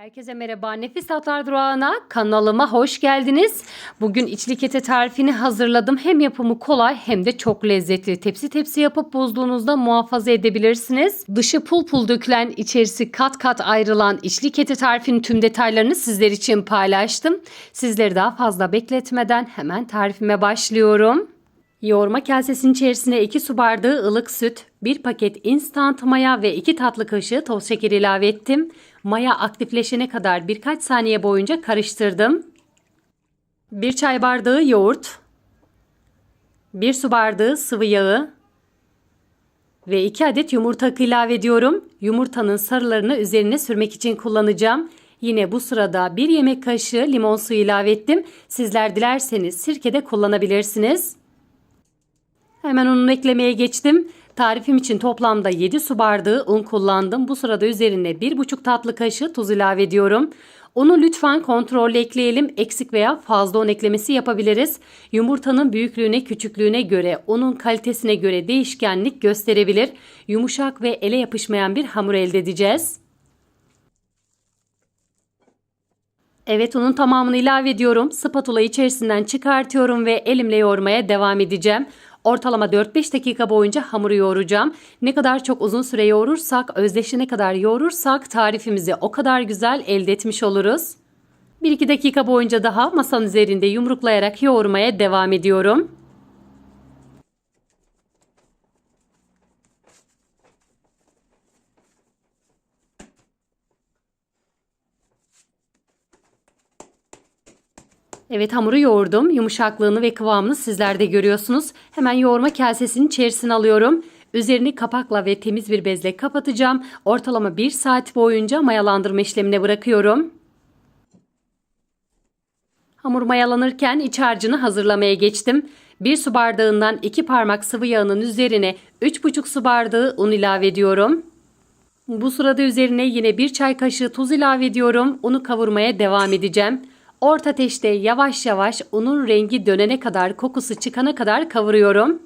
Herkese merhaba. Nefis Tatlar Durağı'na kanalıma hoş geldiniz. Bugün içli kete tarifini hazırladım. Hem yapımı kolay hem de çok lezzetli. Tepsi tepsi yapıp buzluğunuzda muhafaza edebilirsiniz. Dışı pul pul dökülen, içerisi kat kat ayrılan içli kete tarifinin tüm detaylarını sizler için paylaştım. Sizleri daha fazla bekletmeden hemen tarifime başlıyorum. Yoğurma kasesinin içerisine 2 su bardağı ılık süt, 1 paket instant maya ve 2 tatlı kaşığı toz şeker ilave ettim. Maya aktifleşene kadar birkaç saniye boyunca karıştırdım. 1 çay bardağı yoğurt, 1 su bardağı sıvı yağı ve 2 adet yumurta akı ilave ediyorum. Yumurtanın sarılarını üzerine sürmek için kullanacağım. Yine bu sırada 1 yemek kaşığı limon suyu ilave ettim. Sizler dilerseniz sirke de kullanabilirsiniz. Hemen ununu eklemeye geçtim. Tarifim için toplamda 7 su bardağı un kullandım. Bu sırada üzerine 1,5 tatlı kaşığı tuz ilave ediyorum. Unu lütfen kontrollü ekleyelim. Eksik veya fazla un eklemesi yapabiliriz. Yumurtanın büyüklüğüne, küçüklüğüne göre, unun kalitesine göre değişkenlik gösterebilir. Yumuşak ve ele yapışmayan bir hamur elde edeceğiz. Evet unun tamamını ilave ediyorum. Spatula içerisinden çıkartıyorum ve elimle yoğurmaya devam edeceğim. Ortalama 4-5 dakika boyunca hamuru yoğuracağım. Ne kadar çok uzun süre yoğurursak, özdeşene kadar yoğurursak tarifimizi o kadar güzel elde etmiş oluruz. 1-2 dakika boyunca daha masanın üzerinde yumruklayarak yoğurmaya devam ediyorum. Evet hamuru yoğurdum. Yumuşaklığını ve kıvamını sizler de görüyorsunuz. Hemen yoğurma kasesinin içerisine alıyorum. Üzerini kapakla ve temiz bir bezle kapatacağım. Ortalama 1 saat boyunca mayalandırma işlemine bırakıyorum. Hamur mayalanırken iç harcını hazırlamaya geçtim. 1 su bardağından 2 parmak sıvı yağının üzerine 3,5 su bardağı un ilave ediyorum. Bu sırada üzerine yine 1 çay kaşığı tuz ilave ediyorum. Unu kavurmaya devam edeceğim. Orta ateşte yavaş yavaş unun rengi dönene kadar, kokusu çıkana kadar kavuruyorum.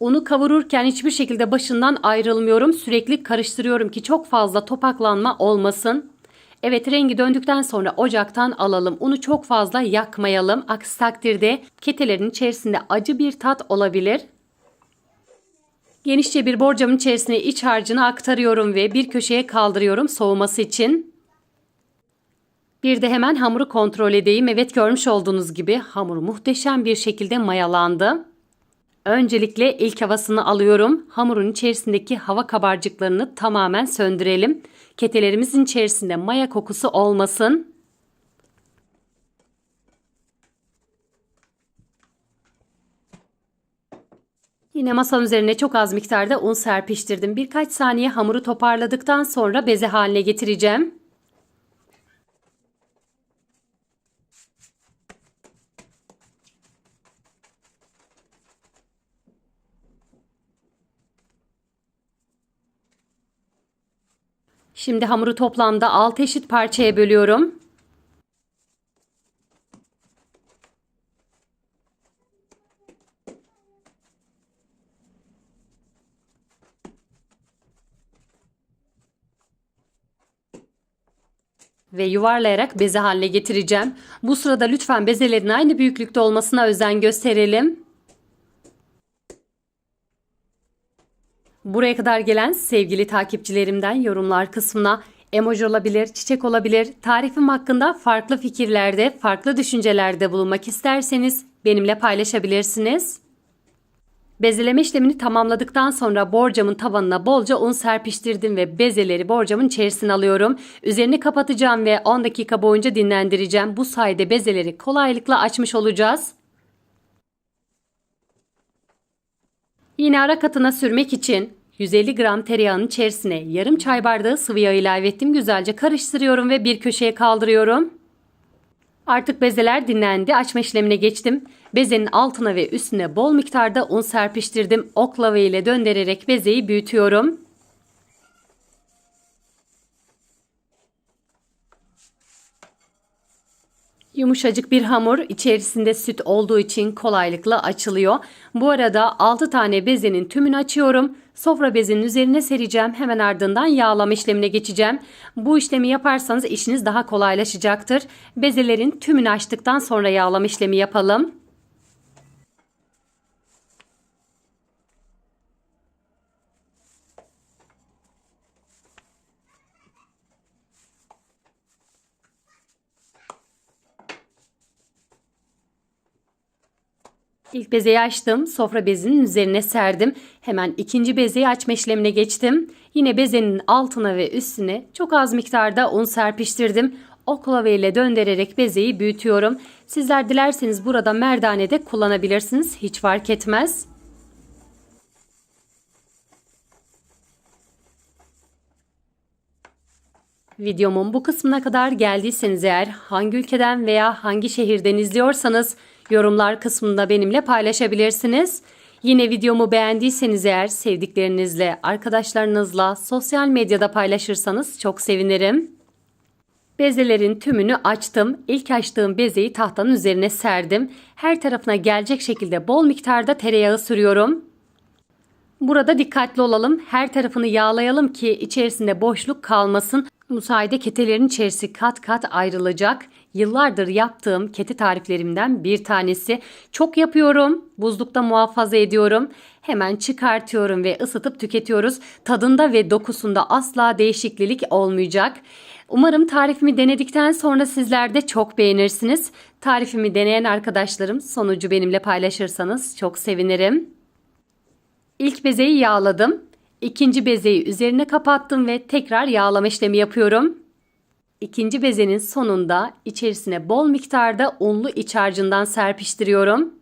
Unu kavururken hiçbir şekilde başından ayrılmıyorum. Sürekli karıştırıyorum ki çok fazla topaklanma olmasın. Evet rengi döndükten sonra ocaktan alalım. Unu çok fazla yakmayalım. Aksi takdirde ketelerin içerisinde acı bir tat olabilir. Genişçe bir borcamın içerisine iç harcını aktarıyorum ve bir köşeye kaldırıyorum soğuması için. Bir de hemen hamuru kontrol edeyim. Evet görmüş olduğunuz gibi hamur muhteşem bir şekilde mayalandı. Öncelikle ilk havasını alıyorum. Hamurun içerisindeki hava kabarcıklarını tamamen söndürelim. Ketelerimizin içerisinde maya kokusu olmasın. Yine masanın üzerine çok az miktarda un serpiştirdim. Birkaç saniye hamuru toparladıktan sonra beze haline getireceğim. Şimdi hamuru toplamda 6 eşit parçaya bölüyorum. Ve yuvarlayarak beze haline getireceğim. Bu sırada lütfen bezelerin aynı büyüklükte olmasına özen gösterelim. Buraya kadar gelen sevgili takipçilerimden yorumlar kısmına emoji olabilir, çiçek olabilir, tarifim hakkında farklı fikirlerde, farklı düşüncelerde bulunmak isterseniz benimle paylaşabilirsiniz. Bezeleme işlemini tamamladıktan sonra borcamın tavanına bolca un serpiştirdim ve bezeleri borcamın içerisine alıyorum. Üzerini kapatacağım ve 10 dakika boyunca dinlendireceğim. Bu sayede bezeleri kolaylıkla açmış olacağız. Yine ara katına sürmek için 150 gram tereyağının içerisine yarım çay bardağı sıvı yağ ilave ettim. Güzelce karıştırıyorum ve bir köşeye kaldırıyorum. Artık bezeler dinlendi. Açma işlemine geçtim. Bezenin altına ve üstüne bol miktarda un serpiştirdim. Oklava ile döndürerek bezeyi büyütüyorum. Yumuşacık bir hamur içerisinde süt olduğu için kolaylıkla açılıyor. Bu arada 6 tane bezenin tümünü açıyorum. Sofra bezinin üzerine sereceğim. Hemen ardından yağlama işlemine geçeceğim. Bu işlemi yaparsanız işiniz daha kolaylaşacaktır. Bezelerin tümünü açtıktan sonra yağlama işlemi yapalım. İlk bezeyi açtım. Sofra bezinin üzerine serdim. Hemen ikinci bezeyi açma işlemine geçtim. Yine bezenin altına ve üstüne çok az miktarda un serpiştirdim. Oklava ile döndürerek bezeyi büyütüyorum. Sizler dilerseniz burada merdane de kullanabilirsiniz. Hiç fark etmez. Videomun bu kısmına kadar geldiyseniz eğer hangi ülkeden veya hangi şehirden izliyorsanız yorumlar kısmında benimle paylaşabilirsiniz. Yine videomu beğendiyseniz eğer sevdiklerinizle, arkadaşlarınızla sosyal medyada paylaşırsanız çok sevinirim. Bezelerin tümünü açtım. İlk açtığım bezeyi tahtanın üzerine serdim. Her tarafına gelecek şekilde bol miktarda tereyağı sürüyorum. Burada dikkatli olalım. Her tarafını yağlayalım ki içerisinde boşluk kalmasın. Bu sayede ketelerin içerisi kat kat ayrılacak. Yıllardır yaptığım kete tariflerimden bir tanesi. Çok yapıyorum. Buzlukta muhafaza ediyorum. Hemen çıkartıyorum ve ısıtıp tüketiyoruz. Tadında ve dokusunda asla değişiklik olmayacak. Umarım tarifimi denedikten sonra sizler de çok beğenirsiniz. Tarifimi deneyen arkadaşlarım sonucu benimle paylaşırsanız çok sevinirim. İlk bezeyi yağladım. İkinci bezeyi üzerine kapattım ve tekrar yağlama işlemi yapıyorum. İkinci bezenin sonunda içerisine bol miktarda unlu iç harcından serpiştiriyorum.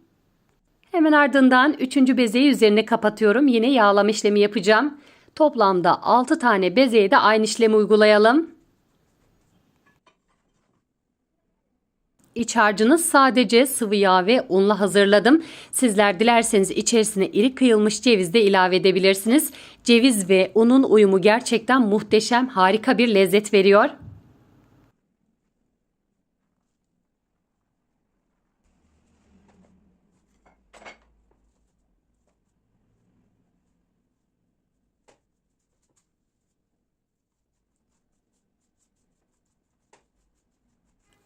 Hemen ardından üçüncü bezeyi üzerine kapatıyorum. Yine yağlama işlemi yapacağım. Toplamda 6 tane bezeye de aynı işlemi uygulayalım. İç harcını sadece sıvı yağ ve unla hazırladım. Sizler dilerseniz içerisine iri kıyılmış ceviz de ilave edebilirsiniz. Ceviz ve unun uyumu gerçekten muhteşem, harika bir lezzet veriyor.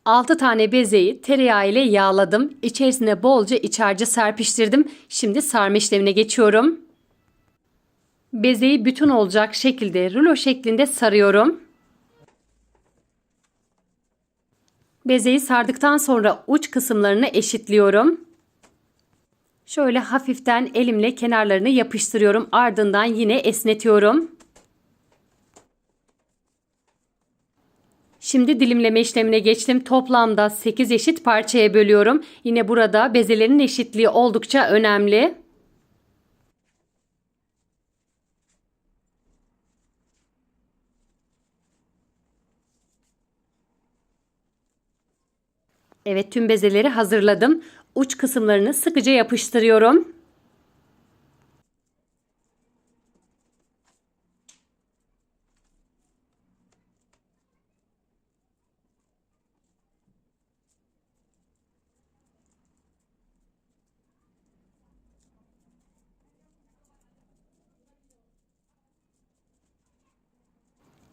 Altı tane bezeyi tereyağı ile yağladım. İçerisine bolca iç harcı serpiştirdim. Şimdi sarma işlemine geçiyorum. Bezeyi bütün olacak şekilde rulo şeklinde sarıyorum. Bezeyi sardıktan sonra uç kısımlarını eşitliyorum. Şöyle hafiften elimle kenarlarını yapıştırıyorum. Ardından yine esnetiyorum. Şimdi dilimleme işlemine geçtim. Toplamda 8 eşit parçaya bölüyorum. Yine burada bezelerin eşitliği oldukça önemli. Evet tüm bezeleri hazırladım. Uç kısımlarını sıkıca yapıştırıyorum.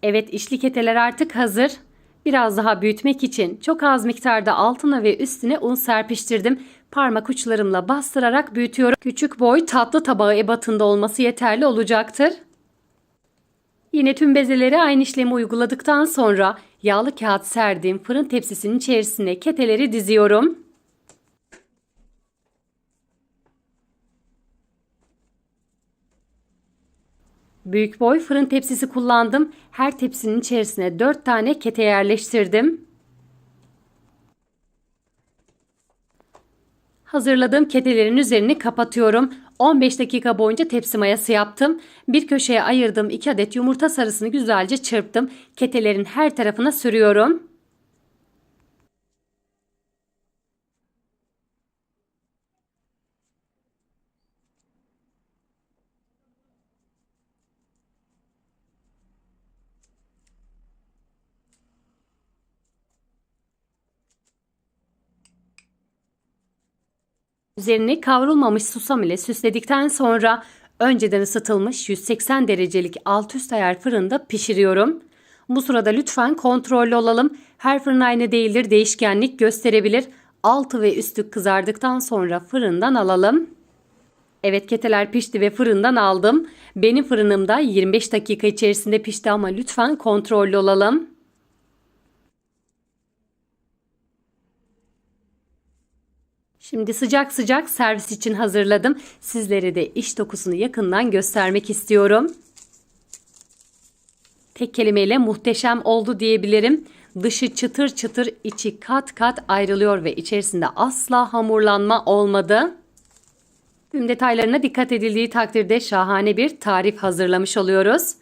Evet içli keteler artık hazır. Biraz daha büyütmek için çok az miktarda altına ve üstüne un serpiştirdim. Parmak uçlarımla bastırarak büyütüyorum. Küçük boy tatlı tabağı ebatında olması yeterli olacaktır. Yine tüm bezeleri aynı işlemi uyguladıktan sonra yağlı kağıt serdiğim fırın tepsisinin içerisine keteleri diziyorum. Büyük boy fırın tepsisi kullandım. Her tepsinin içerisine 4 tane kete yerleştirdim. Hazırladığım ketelerin üzerini kapatıyorum. 15 dakika boyunca tepsi mayası yaptım. Bir köşeye ayırdığım 2 adet yumurta sarısını güzelce çırptım. Ketelerin her tarafına sürüyorum. Üzerini kavrulmamış susam ile süsledikten sonra önceden ısıtılmış 180 derecelik alt üst ayar fırında pişiriyorum. Bu sırada lütfen kontrollü olalım. Her fırın aynı değildir, değişkenlik gösterebilir. Altı ve üstü kızardıktan sonra fırından alalım. Evet keteler pişti ve fırından aldım. Benim fırınımda 25 dakika içerisinde pişti ama lütfen kontrollü olalım. Şimdi sıcak sıcak servis için hazırladım. Sizlere de iç dokusunu yakından göstermek istiyorum. Tek kelimeyle muhteşem oldu diyebilirim. Dışı çıtır çıtır, içi kat kat ayrılıyor ve içerisinde asla hamurlanma olmadı. Tüm detaylarına dikkat edildiği takdirde şahane bir tarif hazırlamış oluyoruz.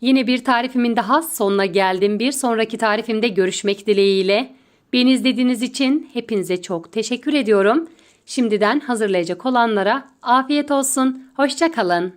Yine bir tarifimin daha sonuna geldim. Bir sonraki tarifimde görüşmek dileğiyle. Beni izlediğiniz için hepinize çok teşekkür ediyorum. Şimdiden hazırlayacak olanlara afiyet olsun. Hoşça kalın.